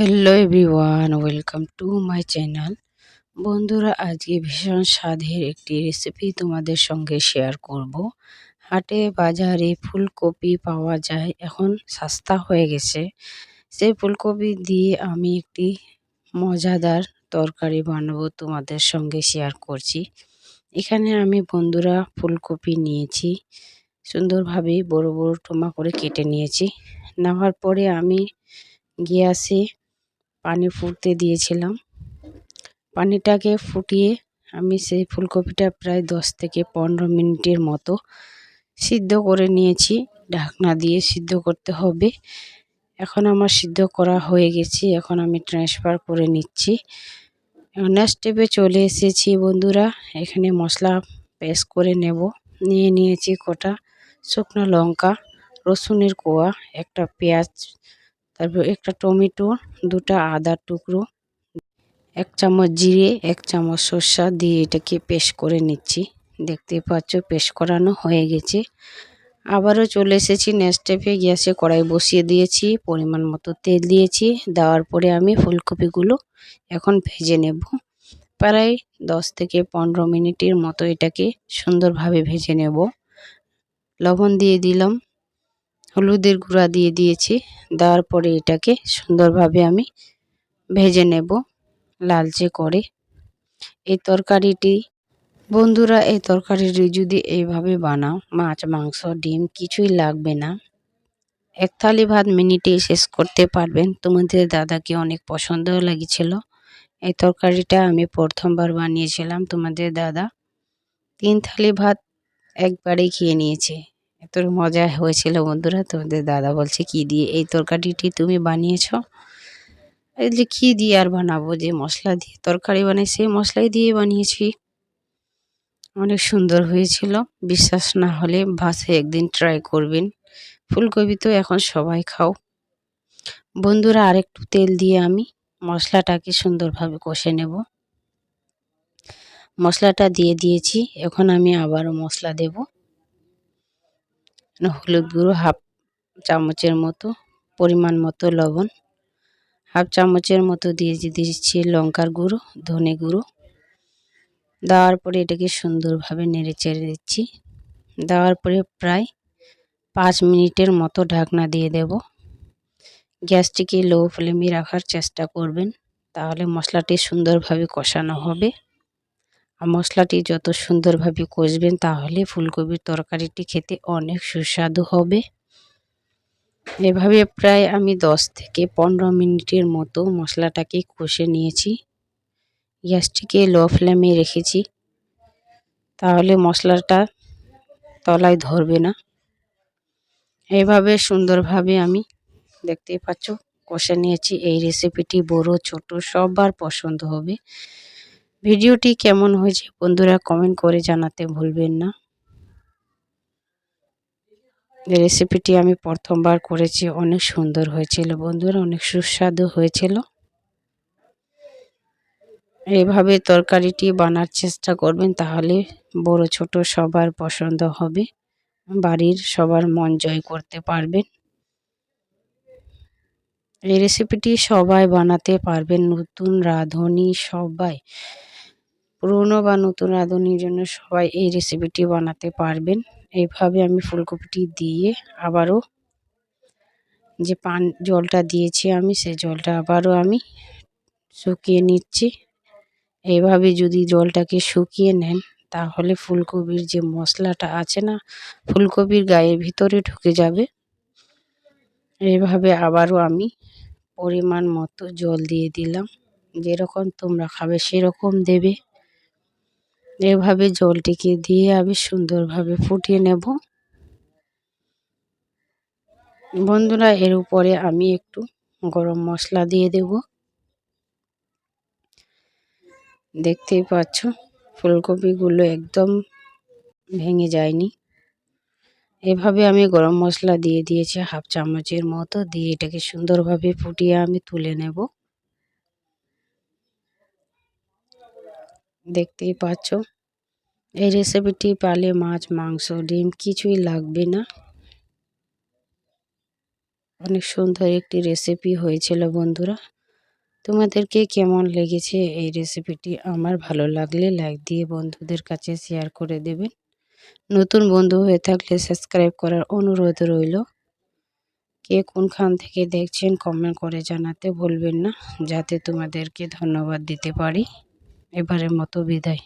Hello everyone, welcome to my channel. বন্ধুরা, আজকে ভীষণ স্বাদের একটি রেসিপি তোমাদের সঙ্গে শেয়ার করব। হাটে, বাজারে ফুলকপি পাওয়া যায়, এখন সস্তা হয়ে গেছে। সেই ফুলকপি দিয়ে আমি একটি মজাদার তরকারি বানাবো তোমাদের সঙ্গে শেয়ার করছি। এখানে আমি বন্ধুরা ফুলকপি নিয়েছি, সুন্দরভাবে বড় বড় টোমা করে কেটে নিয়েছি। নেওয়ার পরে আমি গ্যাসে পানি ফুটতে দিয়েছিলাম। পানিটাকে ফুটিয়ে আমি সেই ফুলকপিটা প্রায় দশ থেকে পনেরো মিনিটের মতো সিদ্ধ করে নিয়েছি। ঢাকনা দিয়ে সিদ্ধ করতে হবে। এখন আমার সিদ্ধ করা হয়ে গেছে। এখন আমি ট্রান্সফার করে নিচ্ছি। নেক্সট স্টেপে চলে এসেছি বন্ধুরা। এখানে মশলা পেস্ট করে নেব। নিয়ে নিয়েছি কটা শুকনো লঙ্কা, রসুনের কোয়া, একটা পেঁয়াজ তারপর একটা টমেটো, দুটা আদার টুকরো, এক চামচ জিরে, এক চামচ সর্ষা দিয়ে এটাকে পেস্ট করে নিচ্ছি। দেখতে পাচ্ছ, পেস্ট করানো হয়ে গেছে। আবারও চলে এসেছি নেক্সট স্টেপে গ্যাসে কড়াই বসিয়ে দিয়েছি, পরিমাণ মতো তেল দিয়েছি। দেওয়ার পরে আমি ফুলকপিগুলো এখন ভেজে নেব। প্রায় দশ থেকে পনেরো মিনিটের মতো এটাকে সুন্দরভাবে ভেজে নেব। লবণ দিয়ে দিলাম। হলুদের গুঁড়া দিয়ে দিয়েছি। দেওয়ার পরে এটাকে সুন্দরভাবে আমি ভেজে নেব লালচে করে। এই তরকারিটি, বন্ধুরা, এই তরকারিটি যদি এইভাবে বানাও, মাছ, মাংস, ডিম, কিছুই লাগবে না। এক থালি ভাত মিনিটে শেষ করতে পারবেন। তোমাদের দাদাকে অনেক পছন্দও লেগেছিল। এই তরকারিটা আমি প্রথমবার বানিয়েছিলাম। তোমাদের দাদা তিন থালি ভাত একবারেই খেয়ে নিয়েছে। এত মজা হয়েছিল বন্ধুরা। তোমাদের দাদা বলছে, কি দিয়ে এই তরকারিটি তুমি বানিয়েছ? এই কী দিয়ে আর বানাবো? যে মশলা দিয়ে তরকারি বানাই, সেই মশলাই দিয়ে বানিয়েছি। অনেক সুন্দর হয়েছিল। বিশ্বাস না হলে ভাসে, একদিন ট্রাই করবেন। ফুলকপি তো এখন সবাই খাও। বন্ধুরা, আরেকটু তেল দিয়ে আমি মশলাটাকে সুন্দরভাবে কষে নেব। মশলাটা দিয়ে দিয়েছি, এখন আমি আবারও মশলা দেব। হলুদ গুঁড়ো, হাফ চামচের মতো পরিমাণ মতো লবণ, হাফ চামচের মতো দিয়ে দিচ্ছি লঙ্কার গুঁড়ো, ধনে গুঁড়ো। দেওয়ার পরে এটাকে সুন্দরভাবে নেড়ে চেড়ে দিচ্ছি। দেওয়ার পরে প্রায় পাঁচ মিনিটের মতো ঢাকনা দিয়ে দেব। গ্যাসটিকে লো ফ্লেমে রাখার চেষ্টা করবেন, তাহলে মশলাটি সুন্দরভাবে কষানো হবে। আর মশলাটি যত সুন্দরভাবে কষবেন, তাহলে ফুলকপির তরকারিটি খেতে অনেক সুস্বাদু হবে। এভাবে প্রায় আমি দশ থেকে পনেরো মিনিটের মতো মশলাটাকে কষে নিয়েছি। গ্যাসটিকে লো ফ্লেমে রেখেছি। তাহলে মশলাটা তলায় ধরবে না। এভাবে সুন্দরভাবে আমি দেখতেই পাচ্ছ, কষে নিয়েছি। এই রেসিপিটি বড়, ছোট, সবার পছন্দ হবে। ভিডিওটি কেমন হয়েছে বন্ধুরা কমেন্ট করে জানাতে ভুলবেন না। রেসিপিটি আমি প্রথমবার করেছি, অনেক সুন্দর হয়েছিল বন্ধুরা, অনেক সুস্বাদু হয়েছিল। এভাবে তরকারিটি বানার চেষ্টা করবেন তাহলে বড় ছোট সবার পছন্দ হবে, বাড়ির সবার মন জয় করতে পারবেন। এই রেসিপিটি সবাই বানাতে পারবেন, নতুন রাঁধুনি সবাই। পুরনো বা নতুন রাঁধুনির জন্য সবাই এই রেসিপিটি বানাতে পারবেন। এইভাবে আমি ফুলকপিটি দিয়ে আবারও যে পান, জলটা দিয়েছি আমি, সেই জলটা আবারও আমি শুকিয়ে নিচ্ছি। এইভাবে যদি জলটাকে শুকিয়ে নেন, তাহলে ফুলকপির যে মশলাটা আছে না, ফুলকপির গায়ের ভিতরে ঢুকে যাবে। এইভাবে আবারও আমি পরিমাণ মতো জল দিয়ে দিলাম। যেরকম তোমরা খাবে, সেরকম দেবে। এভাবে জলটিকে দিয়ে আমি সুন্দরভাবে ফুটিয়ে নেব। বন্ধুরা, এর উপরে আমি একটু গরম মশলা দিয়ে দেব। দেখতেই পাচ্ছ, ফুলকপিগুলো একদম ভেঙে যায়নি। এভাবে আমি গরম মশলা দিয়ে দিয়েছি, হাফ চামচের মতো। দিয়ে এটাকে সুন্দরভাবে ফুটিয়ে আমি তুলে নেব। দেখতেই পাচ্ছ। এই রেসিপিটি পালে, মাছ, মাংস, ডিম কিছুই লাগবে না। অনেক সুন্দর একটি রেসিপি হয়েছিল বন্ধুরা। তোমাদেরকে কেমন লেগেছে এই রেসিপিটি আমার ভালো লাগলে লাইক দিয়ে বন্ধুদের কাছে শেয়ার করে দেবেন। নতুন বন্ধু হয়ে থাকলে সাবস্ক্রাইব করার অনুরোধ রইল। কে কোনখান থেকে দেখছেন কমেন্ট করে জানাতে ভুলবেন না। যাতে তোমাদেরকে ধন্যবাদ দিতে পারি। এবারের মতো বিদায়।